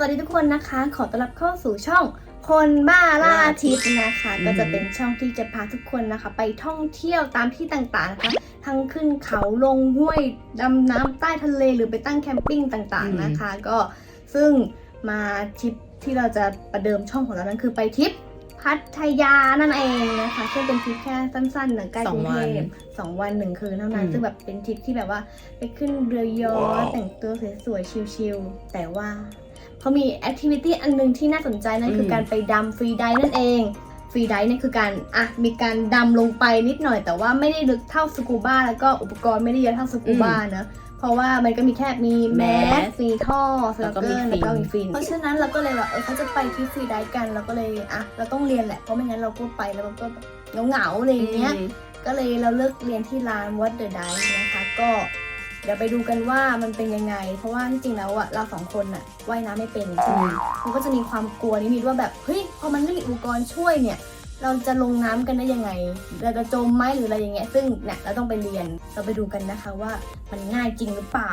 สวัสดีทุกคนนะคะ ขอต้อนรับเข้าสู่ช่องคนบ้าล่าทิพย์นะคะอืมก็จะเป็นช่องที่จะพาทุกคนนะคะ ไปท่องเที่ยวตามที่ต่างๆนะคะทั้งขึ้นเขาลงห้วยดำน้ำใต้ทะเลหรือไปตั้งแคมปิ้งต่างๆนะคะ ก็ซึ่งมาทริปที่เราจะประเดิมช่องของเรานั้นคือไปทริปพัทยานั่นเองนะคะซึ่งเป็นทริปแค่สั้นๆหนึ่งใกล้กรุงเทพสองวันหนึ่งคืนเท่านั้นอืมซึ่งแบบเป็นทริปที่แบบว่าไปขึ้นเรือยอชต์แต่งตัวสวยๆชิลๆแต่ว่า เขามีแอคทิวิตี้อันหนึงที่น่าสนใจนั่นคือมการไปดำฟรีไดฟ์นั่นเองฟรีไดฟ์เนี่ยคือการอะมีการดำลงไปนิดหน่อย แต่ว่าไม่ได้ลึกเท่าสกูบ้าแล้วก็อุปกรณ์ไม่ได้เยอะเท่าสกูบ้านะเพราะว่ามันก็มีแค่มีแมสมีท่อสแล้วก็เกมีอร์ฟินแล้วก็มีฟิน เพราะฉะนั้นเราก็เลยแบบเออเขาจะไปที่ฟรีไดฟ์กันเราก็เลยอะเราต้องเรียนแหละ เพราะไม่งั้นเราก็ไปแล้วมันก็แบบเหงาๆอะไรอย่างเงี้ยอืมก็เลยเราเลือกเรียนที่ร้าน What the Dice นะคะก็เดี๋ยวไปดูกันว่ามันเป็นยังไง เพราะว่าจริงๆแล้วอะเราสองคนอะว่ายน้ำไม่เป็นใช่ไหมมันก็จะมีความกลัวนิดๆว่าแบบเฮ้ยพอมันไม่มีอุปกรณ์ช่วยเนี่ย เราจะลงน้ำกันได้ยังไง เราจะจมไหมหรืออะไรอย่างเงี้ยซึ่งเนี่ยเราต้องไปเรียนเราไปดูกันนะคะว่ามันง่ายจริงหรือเปล่า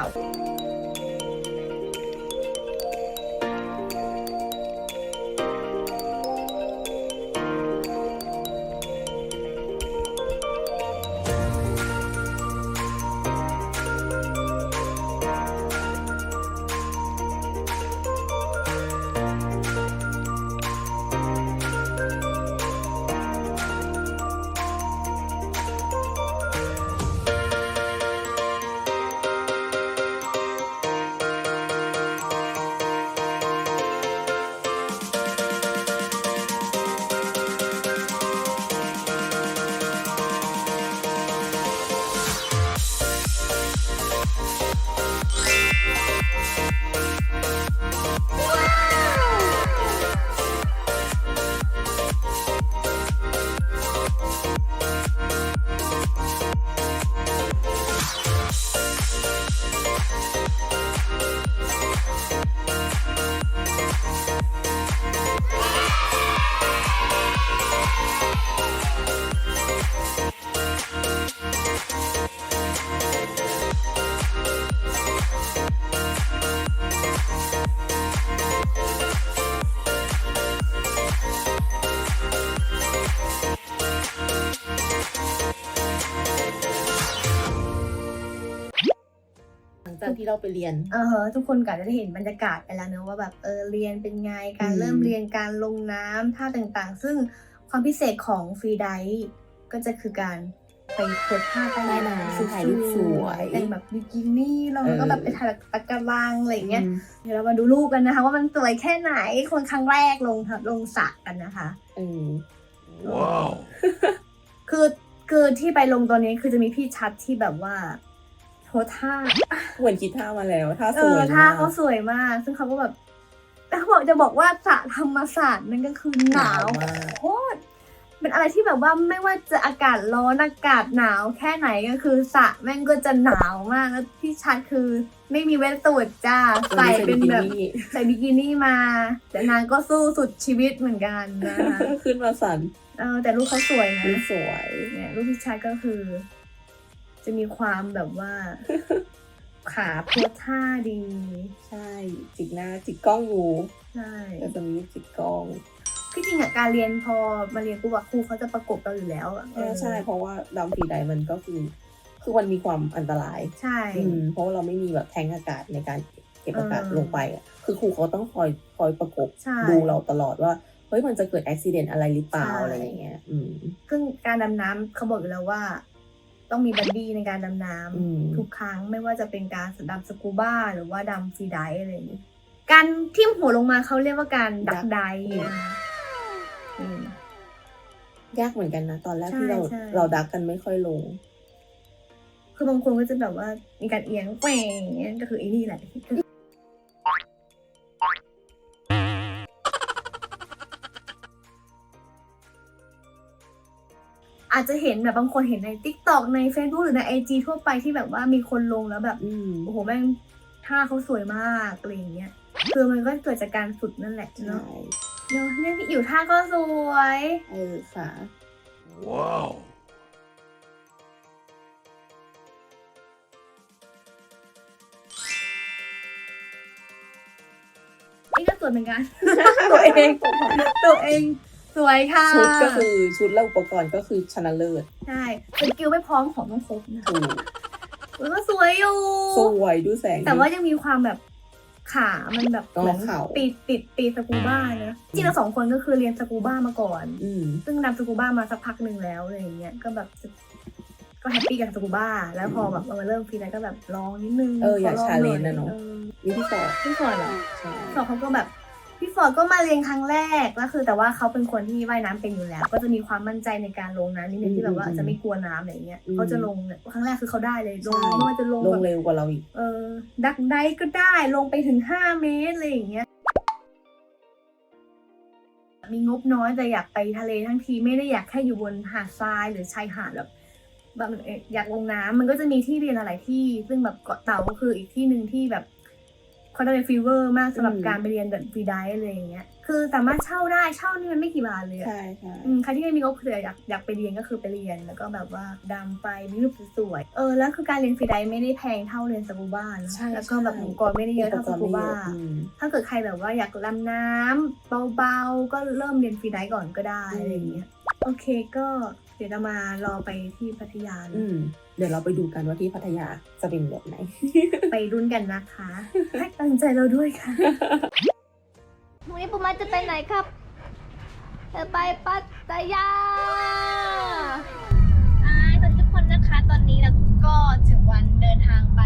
จากที่เราไปเรียนเออฮะทุกคนก็อาจจะได้เห็นบรรยากาศไปแล้วเนอะว่าแบบเออเรียนเป็นไงการอืมเริ่มเรียนการลงน้ำท่าต่างๆ ซึ่งความพิเศษของฟรีไดฟ์ก็จะคือการไปโพสท่าใต้ใต้น้ำน้ำสวยถ่ายรูปสวยแต่งแบบบิกินี่แล้วก็เออแบบไปถ่ายตะกรังอะไรอย่างเงี้ยอืมเดี๋ยวเรามาดูรูปกันนะคะ ว่ามันสวยแค่ไหนคนครั้งแรกลงลงสระกันนะคะเออ Wow. คือคือที่ไปลงตัวนี้คือจะมีพี่ชัดที่แบบว่าโพสท่าเหมือนคิดท่ามาแล้วท่าเอสวอยท่ามากเขาสวยมาก ซึ่งเขาก็แบบเขาบอกจะบอกว่าสระธรรมศาสตร์นั่นก็คือหนาวมากโคตรเป็นอะไรที่แบบว่าไม่ว่าจะอากาศร้อนอากาศหนาวแค่ไหนก็คือสระแม่งก็จะหนาวมากแล้วพี่ชัดคือไม่มีเวทตูดจ้าใส่เป็นแบบบิกินี่ใส่บิกินี่มา แต่นางก็สู้สุดชีวิตเหมือนกันนะคะ ขึ้นมาสั่นเออแต่รูปเขาสวยนะขึ้นสวย เนี่ยรูปพี่ชัดก็คือ จะมีความแบบว่า ขาโพสท่าดี ใช่จิกหน้าจิกกล้องอยู่ใช่ก็จะมีจิกกล้องที่จริงอะการเรียนพอมาเรียนปุ๊บอะครูเขาจะประกบเราอยู่แล้วอะเออใช่ เพราะว่าดำฟรีไดฟ์มันก็คือ คือมันมีความอันตรายใช่ อืมเพราะว่าเราไม่มีแบบแทงอากาศในการเก็บอากาศเออลงไปอะคือครูเขาต้องคอยคอยประกบใช่ ดูเราตลอดว่าเฮ้ยมันจะเกิดอุบิเหตุอะไรหรือเปล่าใช่ อะไรอย่างเงี้ยอืม ซึ่งการดำน้ำเขาบอกอยู่แล้วว่า ต้องมีบัดดี้ในการดำน้อืมำทุกครั้งไม่ว่าจะเป็นการดำสกูบ้าหรือว่าดำฟรีไดฟ์อะไรอย่างนี้ การทิ่มหัวลงมาเขาเรียกว่าการดักไดฟ์นะคะอืม ยากเหมือนกันนะ ตอนแรกใช่ที่เราใช่ เราดักกันไม่ค่อยลง คือบางคนก็จะแบบว่ามีการเอียงแกว่งอย่างเงี้ยก็คือไอ้นี่แหละอาจจะเห็นแบบบางคนเห็นใน t ิ k t o k ใน Facebook หรือใน IG ทั่วไปที่แบบว่ามีคนลงแล้วแบบอืม โอ้โหแม่งท่าเขาสวยมากอะไรอย่างเงี้ยคือมันก็เกิดจากการฝึกนั่นแหละใช่เนาะเนาะเนี่ยพี่อิ๋วท่าก็สวย เออค่ะ Wow. นี่ก็สวยเหมือนกัน ตัวเองตัวเอง สวยค่ะชุดก็คือชุดและอุปกรณ์ก็คือชนะเลิศใช่สกิลไม่พร้อมของต้องครบนะถูกมันก็สวยอยู่สวยดูแสง แต่ว่ายังมีความแบบขามันแบบอ๋อเหมือนเขาติดติดติดสกูบ้านะจริงๆเราสองคนก็คือเรียนสกูบ้ามาก่อนอืมซึ่งนำสกูบ้ามาสักพักหนึ่งแล้วอะไรอย่างเงี้ยก็แบบก็แฮปปี้กับสกูบ้า แล้วพอแบบเรามาเริ่มฟรีไลท์ก็แบบลองนิดนึงเอออยากขลง challenge หนะเนอะออมีที่สองพี่ฟอร์ดเหรอใช่ฟอร์ดเขาก็แบบ พี่ฟอร์ดก็มาเรียนครั้งแรกแล้วคือ แต่ว่าเขาเป็นคนที่ว่ายน้ำเป็นอยู่แล้ว ก็จะมีความมั่นใจในการลงน้ำนิดนึงที่แบบว่าจะไม่กลัวน้ำอะไรเงี้ยเขาจะลงเนี่ยครั้งแรกคือเขาได้เลยลงไม่ว่าจะลงลแบงบเร็วกว่าเราอีก เออดักไดก็ได้ลงไปถึงห้าเมตรอะไรอย่างเงี้ยมีงบน้อยแต่อยากไปทะเลทั้งทีไม่ได้อยากแค่อยู่บนหาดทรายหรือชายหาดแบบแบบเอ่ออยากลงน้ำมันก็จะมีที่เรียนอะไรที่ ซึ่งแบบเกาะเต่าก็คืออีกที่หนึ่งที่แบบ เขาได้เป็นฟีเวอร์มากสำหรับอืม การไปเรียนแบบฟรีไดฟ์อะไรอย่างเงี้ย คือสามารถเช่าได้เช่านี่มันไม่กี่บาทเลยอะใช่ใช่อืมใครที่ไม่มีงบคืออยากอยากไปเรียนก็คือไปเรียนแล้วก็แบบว่าดำไปมีรูปสวยๆเออแล้วคือการเรียนฟรีไดฟ์ไม่ได้แพงเท่าเรียนสกูบ้านะใช่แล้วก็แบบใช่อุปกรณ์ไม่ได้เยอะเท่าสกูบ้า อืม ถ้าเกิดใครแบบว่าอยากดำน้ำเบาๆ ก็เริ่มเรียนฟรีไดฟ์ก่อนก็ได้อืม อะไรอย่างเงี้ยโอเคก็ เดี๋ยวเรามารอไปที่พัทยาอืนะมเดี๋ยวเราไปดูกันว่าที่พัทยาจะเป็นแบบไหน ไปรุ้นกันนะคะให้ตั้งใจเราด้วยค่ะวันนี้ปูมาจะไปไหนครับจะไปพัทยาอ่าสวัสดีทุกคนนะคะ ตอนนี้เราก็ถึงวันเดินทางไป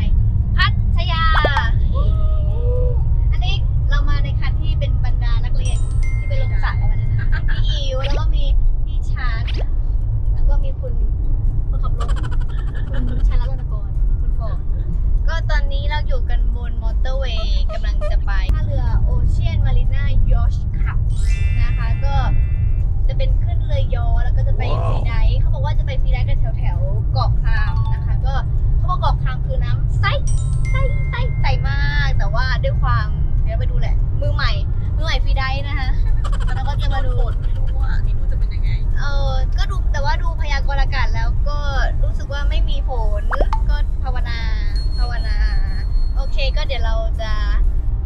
ก็เดี๋ยวเราจะ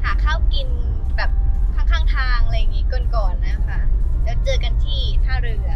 หาข้าวกินแบบข้างๆทางอะไรอย่างงี้ก่อนๆนะคะ แล้วเจอกันที่ท่าเรือ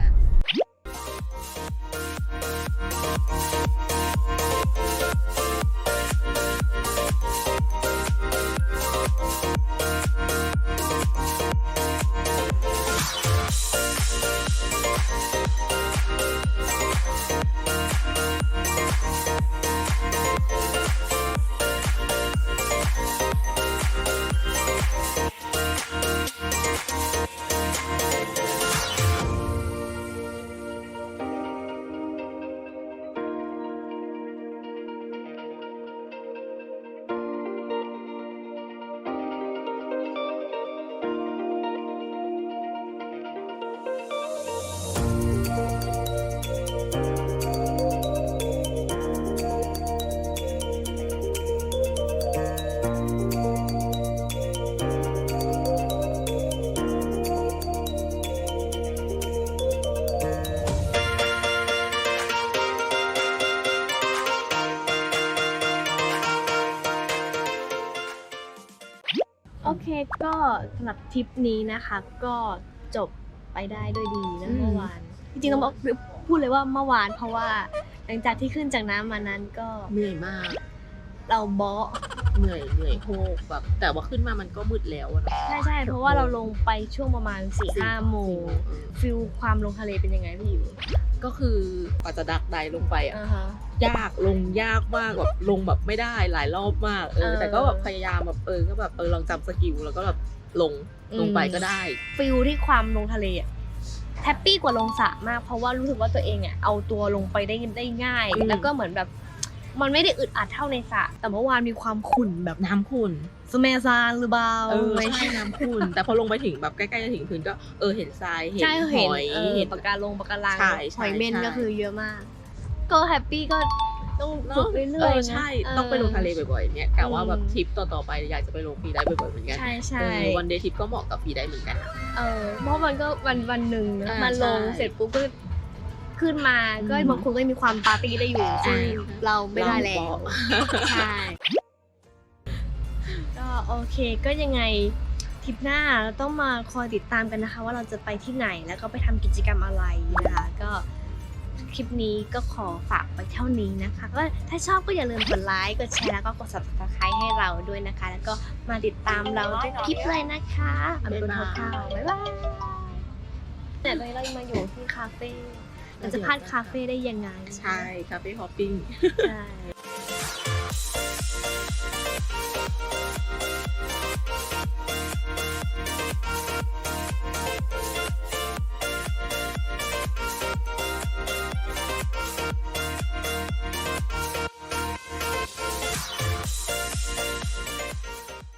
โอเคก็สำหรับทริปนี้นะคะ ก็จบไปได้ด้วยดีนะอืมเมื่อวาน จริงๆต้องบอกพูดเลยว่าเมื่อวาน เพราะว่าหลังจากที่ขึ้นจากน้ำมานั้นก็เหนื่อยมาก เราเบาะ เหนื่อยเหนื่อยโฮกแบบ แต่ว่าขึ้นมามันก็มืดแล้วอะเนาะ ใช่ใช่เพราะว่าเราลงไปช่วงประมาณ4ี่ห้าโมงเออฟิลความลงทะเลเป็นยังไงพี่อยู่ก็คือกว่าจะดักไดลงไปอะอ่าฮะยากลงยากมากแบบลงแบบไม่ได้หลายรอบมากเอเอออแต่ก็แบบพยายามแบบเออก็แบบเออลองจำสกิลแล้วก็แบบลงอืมลงไปก็ได้ฟิลที่ความลงทะเลอะแฮปปี้กว่าลงสระมากเพราะว่ารู้สึกว่าตัวเองอะเอาตัวลงไปได้ได้ง่ายอืมแล้วก็เหมือนแบบ มันไม่ได้อึดอัดเท่าในสระแต่เมื่อวานมีความขุ่นแบบน้ำขุ่นสเมซานหรือเปล่าเออไม่ใช่น้ำขุ่น แต่พอลงไปถึงแบบใกล้ๆจะถึงพื้นก็เออเห็นทรายเห็นใช่หเห็นอยเออเห็นปากการลงปากการังใช่ใช่หอยเม่นใช่ก็คือเยอะมาก ก็แฮปปี้ก็ต้องเนฝึอะกเรื่อยๆเออนะใช่เออต้องไปลงทะเลบ่อยๆเนี่ยกะว่าแบบอืมทริปต่อๆไปอยากจะไปลงฟรีได้บ่อยๆเหมือนกัน ใช่ใช่วันเดย์ทริปก็เหมาะกับฟรีได้เหมือนกันนะเออ เพราะมันก็วันวันหนึ่งนะอ่ามันลงใช่เสร็จปุ๊บก็ ขึ้นมาก็อืมบางคนก็มีความปาร์ตี้ได้อยู่ซึ่งใช่เราไม่ได้แล้วเราบอกใช่ ก็โอเคก็ยังไงททริปหน้าเราต้องมาคอยติดตามกันนะคะ ว่าเราจะไปที่ไหนแล้วก็ไปทำกิจกรรมอะไรนะคะ ก็คลิปนี้ก็ขอฝากไปเท่านี้นะคะ ก็ถ้าชอบก็อย่าลืมกดไลค์กดแชร์แล้วก็กด subscribe ให้เราด้วยนะคะ แล้วก็มาติดตามเราทุกคลิปเลยนะคะอันเป็นข่าวๆบ๊ายบายเนี่ยตอนนี้เรามาอยู่ที่คาเฟ่ มันจะพลาดคาเฟ่ได้ยังไง ใช่ คาเฟ่ฮอปปิ้ง ใช่